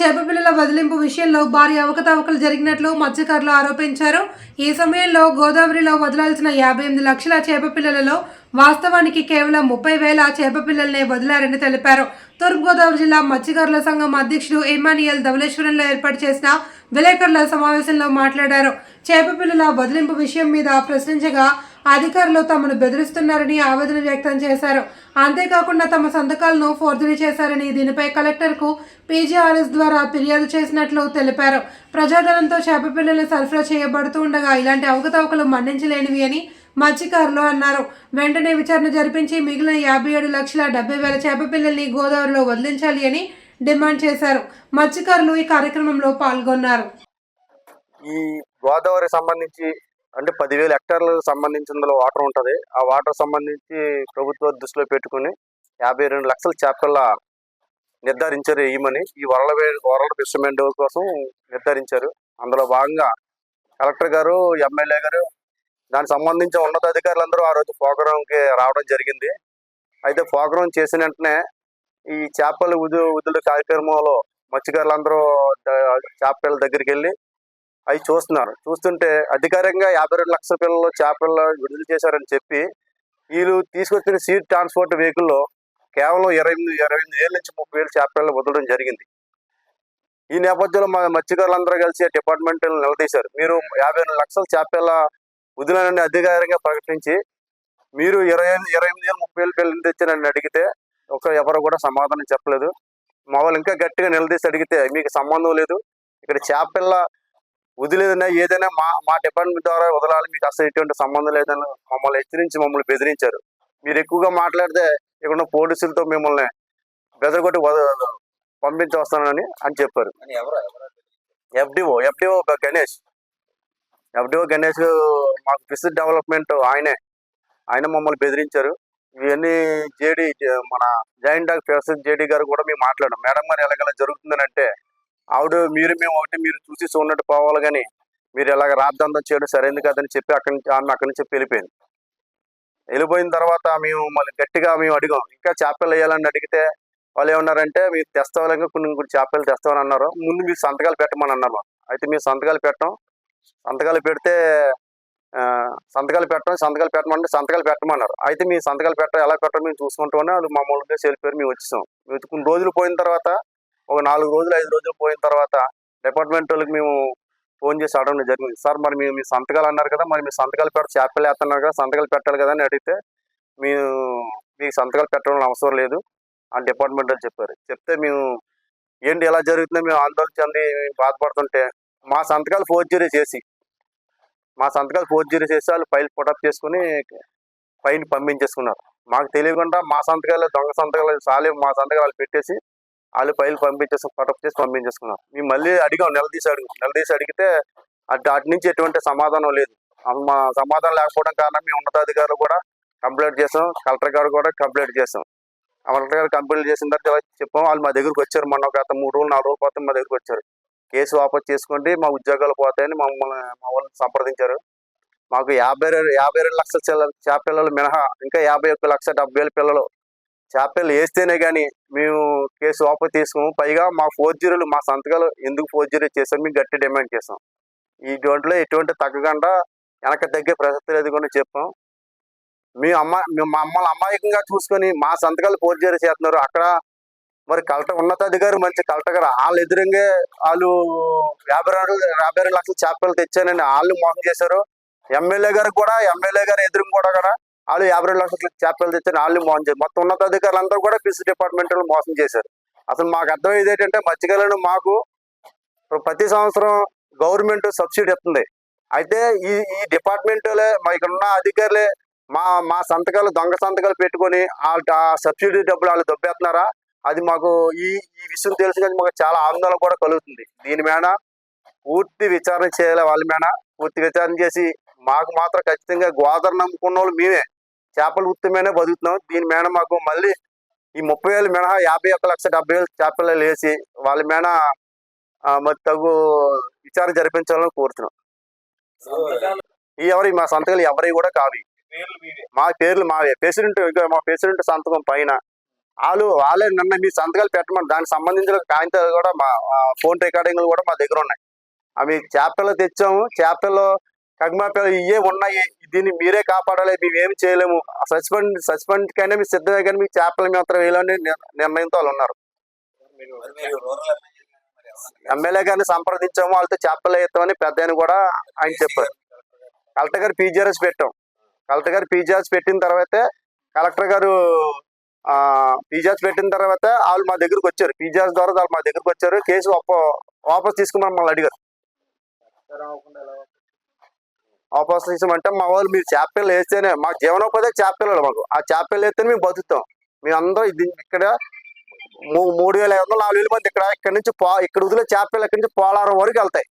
చేపపిల్లల వదిలింపు విషయంలో భారీ అవకతవకలు జరిగినట్లు మత్స్యకారులు ఆరోపించారు. ఈ సమయంలో గోదావరిలో వదలాల్సిన యాభై ఎనిమిది లక్షల చేపపిల్లలలో వాస్తవానికి కేవలం ముప్పై వేల చేపపిల్లలనే వదిలారని తెలిపారు. తూర్పుగోదావరి జిల్లా మత్స్యకారుల సంఘం అధ్యక్షుడు ఇమానియల్ ధవలేశ్వరంలో ఏర్పాటు చేసిన విలేకరుల సమావేశంలో మాట్లాడారు. చేపపిల్లల వదిలింపు విషయం మీద ప్రశ్నించగా అధికారులు తమను బెదిరిస్తున్నారని ఆవేదన వ్యక్తం చేశారు. అంతేకాకుండా తమ సంతకాలను ఫోర్జరీ చేశారని దీనిపై కలెక్టర్కు పీజీఆర్ఎస్ ద్వారా ఫిర్యాదు చేసినట్లు తెలిపారు. ప్రజాధనంతో చేప పిల్లలు సరఫరా చేయబడుతూ ఉండగా ఇలాంటి అవకతవకలు మన్నించలేనివి అని మత్స్యకారులు అన్నారు. వెంటనే విచారణ జరిపించి మిగిలిన యాభై ఏడు లక్షల డెబ్బై వేల చేప పిల్లల్ని గోదావరిలో వదిలించాలి అని డిమాండ్ చేశారు. మత్స్యకారులు ఈ కార్యక్రమంలో పాల్గొన్నారు. ఈ గోదావరి సంబంధించి అంటే పదివేల హెక్టార్లకు సంబంధించిన వాటర్ ఉంటది. ఆ వాటర్ సంబంధించి ప్రభుత్వ దృష్టిలో పెట్టుకుని యాభై రెండు లక్షల చేపల నిర్ధారించారు వేయమని ఈ వరల్డ్ వే- వరల్డ్ ఫిషర్మెన్ కోసం నిర్ధారించారు. అందులో భాగంగా కలెక్టర్ గారు ఎమ్మెల్యే గారు దానికి సంబంధించిన ఉన్నతాధికారులందరూ ఆ రోజు పోకరంకి రావడం జరిగింది. అయితే పోకరం చేసిన వెంటనే ఈ చేపల ఉదు ఉదులు కార్యక్రమంలో మత్స్యకారులందరూ చేపల దగ్గరికి వెళ్ళి అవి చూస్తున్నారు. చూస్తుంటే అధికారికంగా యాభై రెండు లక్షల పిల్లలు చేపలు విడుదల చేశారని చెప్పి వీళ్ళు తీసుకొచ్చిన సీ ట్రాన్స్పోర్ట్ వెహికల్లో కేవలం ఇరవై ఎనిమిది ఇరవై ఎనిమిది వేల నుంచి ముప్పై వేలు చేపలు వదలడం జరిగింది. ఈ నేపథ్యంలో మా మత్స్యకారులందరూ కలిసి డిపార్ట్మెంట్ నిలదీశారు. మీరు యాభై రెండు లక్షల చేపల వదిలేనని అధికారికంగా ప్రకటించి మీరు ఇరవై ఎనిమిది ఇరవై ఎనిమిది వేలు ముప్పై వేలు పిల్లలు తెచ్చానని అడిగితే ఒక ఎవరు కూడా సమాధానం చెప్పలేదు. మా వాళ్ళు ఇంకా గట్టిగా నిలదీసి అడిగితే మీకు సంబంధం లేదు. ఇక్కడ చేపల వదిలేదన్నా ఏదైనా మా మా డిపార్ట్మెంట్ ద్వారా వదలాలి మీకు అసలు ఎటువంటి సంబంధం లేదని మమ్మల్ని హెచ్చరించి మమ్మల్ని బెదిరించారు. మీరు ఎక్కువగా మాట్లాడితే ఇక్కడ పోలీసులతో మిమ్మల్ని బెదరగొట్టి వద- పంపించి వస్తానని అని చెప్పారు FDO FDO Ganesh. FDO Ganesh మాకు ఫిష్ డెవలప్మెంట్ ఆయనే. ఆయన మమ్మల్ని బెదిరించారు. ఇవన్నీ జేడి మన జాయింట్ డాక్ ప్రొఫెసర్ జేడి గారు కూడా మేము మాట్లాడాం. మేడం గారు ఎలాగెలా జరుగుతుందని అంటే ఆవిడ మీరు మేము ఒకటి మీరు చూసి చూడట్టు పోవాలి కానీ మీరు ఇలాగ రాద్ధాంతం చేయడం సరైంది కాదని చెప్పి అక్కడి నుంచి ఆమె అక్కడి నుంచి వెళ్ళిపోయింది. వెళ్ళిపోయిన తర్వాత మేము మళ్ళీ గట్టిగా మేము అడిగాం ఇంకా చేపలు వేయాలని అడిగితే వాళ్ళు ఏమన్నారంటే మీరు తెస్తావాలంగా కొన్ని కొన్ని చేపలు తెస్తామని అన్నారు. ముందు మీరు సంతకాలు పెట్టమని అన్నారు. అయితే మేము సంతకాలు పెట్టాం. సంతకాలు పెడితే ఆ, సంతకాలు పెట్టడం సంతకాలు పెట్టమంటే సంతకాలు పెట్టమన్నారు. అయితే మీ సంతకాలు పెట్టడం ఎలా పెట్టడం మేము చూసుకుంటామని వాళ్ళు మామూలుగా వెళ్ళిపోయారు మేము వచ్చేసాం. కొన్ని రోజులు పోయిన తర్వాత ఒక నాలుగు రోజులు ఐదు రోజులు పోయిన తర్వాత డిపార్ట్మెంట్ వాళ్ళకి మేము ఫోన్ చేసి అడగడం జరిగింది. సార్ మరి మీ మీ సంతకాలు అన్నారు కదా మరి మీ సంతకాలు పెట్ట చేపలు వేస్తున్నారు కదా సంతకాలు పెట్టాలి కదా అని అడిగితే మీరు మీ సంతకాలు పెట్టడం అవసరం లేదు అని డిపార్ట్మెంట్ వాళ్ళు చెప్పారు. చెప్తే మేము ఏంటి ఎలా జరుగుతుందో మేము ఆందోళన చెంది బాధపడుతుంటే మా సంతకాలు ఫోర్జరీ చేసి మా సంతకాలు ఫోర్జరీ చేసి వాళ్ళు ఫైల్ పుటప్ చేసుకుని ఫైల్ పంపించేసుకున్నారు. మాకు తెలియకుండా మా సంతకాలు దొంగ సంతకాలు సాలే మా సంతకాలు వాళ్ళు పెట్టేసి వాళ్ళు ఫైల్ పంపించేసి పుటప్ చేసి పంపించేసుకున్నారు. మేము మళ్ళీ అడిగాం నిలదీసి నెల తీసి అడిగితే అటు అటు నుంచి ఎటువంటి సమాధానం లేదు. మా సమాధానం లేకపోవడం కారణం మేము ఉన్నతాధికారులు కూడా కంప్లైంట్ చేసాం కలెక్టర్ గారు కూడా కంప్లైంట్ చేసాం. కలెక్టర్ గారు కంప్లైంట్ చేసిన తర్వాత చెప్పాం వాళ్ళు మా దగ్గరకు వచ్చారు. మొన్న ఒక గత మూడు రోజులు నాలుగు రోజుల పోతే మా దగ్గరకు వచ్చారు. కేసు వాపస్ చేసుకోండి మా ఉద్యోగాలు పోతాయని మమ్మల్ని మా వాళ్ళని సంప్రదించారు. మాకు యాభై యాభై రెండు లక్షల చేప పిల్లలు మినహా ఇంకా యాభై ఒక్క లక్ష డెబ్బై వేల పిల్లలు చేపలు వేస్తేనే కానీ మేము కేసు వాపసు తీసుకోము పైగా మా ఫోర్జరీలు మా సంతకాలు ఎందుకు ఫోర్జరీ చేసాం మేము గట్టి డిమాండ్ చేసాం ఈ దాంట్లో ఎటువంటి తగ్గకుండా వెనక తగ్గే ప్రసక్తి లేదు కూడా చెప్పాం. మీ అమ్మ మేము మా అమ్మల్ని అమాయకంగా చూసుకొని మా సంతకాలు ఫోర్జరీ చేస్తున్నారు. అక్కడ మరి కలెక్టర్ ఉన్నతాధికారి మంచి కలెక్టర్ గారు వాళ్ళు ఎదురంగా వాళ్ళు యాభై రెండు యాభై రెండు లక్షల చేపలు తెచ్చానని వాళ్ళు మోసం చేశారు. ఎమ్మెల్యే గారు కూడా ఎమ్మెల్యే గారు ఎదురు కూడా కూడా వాళ్ళు యాభై రెండు లక్షల చేపలు తెచ్చారు వాళ్ళు మోసం చేశారు మొత్తం ఉన్నతాధికారులు అందరూ కూడా ఫిష్ డిపార్ట్మెంట్ మోసం చేశారు. అసలు మాకు అర్థమయ్యేది ఏంటంటే మత్స్యకారులను మాకు ప్రతి సంవత్సరం గవర్నమెంట్ సబ్సిడీ ఇస్తుంది. అయితే ఈ ఈ డిపార్ట్మెంట్లే మా ఇక్కడ ఉన్న అధికారులే మా మా సంతకాలు దొంగ సంతకాలు పెట్టుకొని వాళ్ళ ఆ సబ్సిడీ డబ్బులు వాళ్ళు దొబ్బేస్తున్నారా? అది మాకు ఈ ఈ విషయం తెలుసు కానీ మాకు చాలా ఆందోళన కూడా కలుగుతుంది. దీని మీద పూర్తి విచారణ చేయాలి వాళ్ళ మీద పూర్తి విచారణ చేసి మాకు మాత్రం ఖచ్చితంగా గోదావరి నమ్ముకున్న వాళ్ళు మేమే. చేపల వృత్తి మీదనే బతుకుతున్నాం. దీని మీద మాకు మళ్ళీ ఈ ముప్పై వేలు మినహా యాభై ఒక్క లక్ష డెబ్బై వేలు చేపలు వేసి వాళ్ళ మీద మరి తగు విచారణ జరిపించాలని కోరుతున్నాం. ఈ ఎవరి మా సంతకాలు ఎవరి కూడా కావి. మా పేర్లు మావే. ప్రెసిడెంట్ మా ప్రెసిడెంట్ సంతకం పైన వాళ్ళు వాళ్ళే నిన్న మీ సంతకాలు పెట్టమని దానికి సంబంధించిన కాగితాలు కూడా మా ఫోన్ రికార్డింగ్లు కూడా మా దగ్గర ఉన్నాయి. అవి చేపలు తెచ్చాము. చేపలు కగ్మాపేద ఇవే ఉన్నాయి. దీన్ని మీరే కాపాడాలి. మేము ఏమి చేయలేము. సస్పెండ్ సస్పెండ్ కైనా మీరు సిద్ధమే కానీ మీకు చేపలు మాత్రం వేయాలని నిర్ణయంతో వాళ్ళు ఉన్నారు. ఎమ్మెల్యే గారిని సంప్రదించాము. వాళ్ళతో చేపలు వేస్తామని పెద్ద ఆయన కూడా ఆయన చెప్పారు. కలెక్టర్ గారు పీజీఆర్ఎస్ పెట్టాం. కలెక్టర్ గారు పీజీఆర్ఎస్ పెట్టిన తర్వాత కలెక్టర్ గారు పీజీఆర్ఎస్ పెట్టిన తర్వాత వాళ్ళు మా దగ్గరకు వచ్చారు. పీజీఆర్ఎస్ ద్వారా వాళ్ళు మా దగ్గరకు వచ్చారు. కేసు వాపస్ తీసుకుని మమ్మల్ని అడిగారు. వాపస్ తీసామంటే మా వాళ్ళు మీరు చేపలు వేస్తేనే మా జీవనోపాధి చేపలు మాకు. ఆ చేపలు వేస్తేనే మేము బతుకుతాం. మేము అందరం ఇది ఇక్కడ మూడు వేల ఐదు వందలు నాలుగు వేల మంది ఇక్కడ ఇక్కడ నుంచి పో ఇక్కడ వదిలే చేపలు ఇక్కడి నుంచి పోలారం వరకు వెళ్తాయి.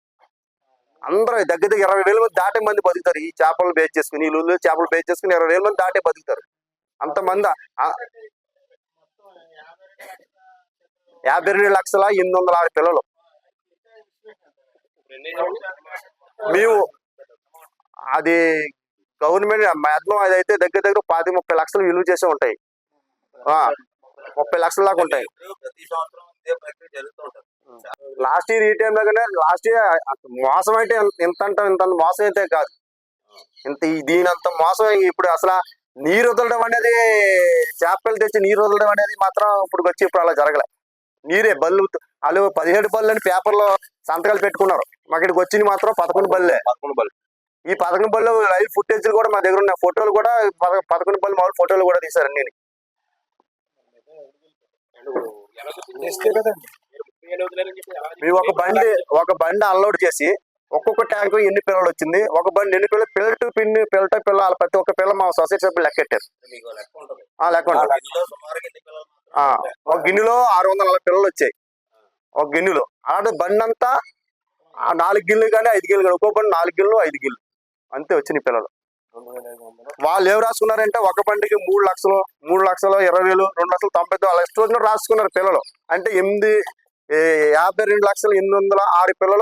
అందరూ దగ్గర దగ్గర ఇరవై వేల మంది దాటే మంది బతుకుతారు. ఈ చేపలు బేచ్ చేసుకుని ఈ లూలు చేపలు బేచ్ చేసుకుని ఇరవై వేల మంది దాటే బతుకుతారు. అంతమంది యాభై రెండు లక్షల ఎనిమిది వందల ఆరు పిల్లలు. మేము అది గవర్నమెంట్ మాక్సిమం అది అయితే దగ్గర దగ్గర పాతి ముప్పై లక్షలు విలువ చేసే ఉంటాయి. ఆ, ముప్పై లక్షల దాకా ఉంటాయి. లాస్ట్ ఇయర్ ఈ టైం దగ్గర లాస్ట్ ఇయర్ మోసం అయితే ఇంత అంటాం ఇంత మోసం అయితే కాదు. ఇంత దీని అంత మోసం ఇప్పుడు అసలు నీరు వదలడం అనేది చేపలు తెచ్చి నీరు వదలడం అనేది మాత్రం ఇప్పుడు వచ్చి ఇప్పుడు అలా జరగలే. నీరే బళ్ళు వాళ్ళు పదిహేడు బళ్ళు అని పేపర్లో సంతకాలు పెట్టుకున్నారు. మాకు ఇక్కడికి వచ్చింది మాత్రం పదకొండు బల్లే పదకొండు బళ్ళు. ఈ పదకొండు బళ్ళు లైవ్ ఫుటేజ్ కూడా మా దగ్గర ఉన్నాయి. ఫోటోలు కూడా పద- పదకొండు బళ్ళు మామూలు ఫోటోలు కూడా తీశారు అన్ని మేము ఒక బండి ఒక బండి అన్లోడ్ చేసి ఒక్కొక్క ట్యాంక్ ఎన్ని పిల్లలు వచ్చింది? ఒక బండి ఎన్ని పిల్లలు? పిల్ల టు పిన్ పిల్ల టు పిల్ల వాళ్ళ ప్రతి ఒక్క పిల్ల మా సొసైటీ సభ్యులు లెక్కెట్టారు లెక్క పెట్టారు. ఆ లెక్క ఒక గిన్నెలో ఆరు వందల నలభై పిల్లలు వచ్చాయి. ఒక గిన్నెలో. అలాంటి బండి అంతా ఆ నాలుగు గిన్నెలు కానీ ఐదు గిన్నెలు కానీ ఒక్కో బండి నాలుగు గిన్నెలు ఐదు గిన్నెలు. అంతే వచ్చినాయి పిల్లలు. వాళ్ళు ఏం రాసుకున్నారంటే ఒక బండికి మూడు లక్షలు మూడు లక్షలు ఇరవై వేలు రెండు లక్షలు తొంభై ఐదు రాసుకున్నారు పిల్లలు. అంటే ఎనిమిది యాభై రెండు లక్షలు ఎనిమిది వందల ఆరు పిల్లలు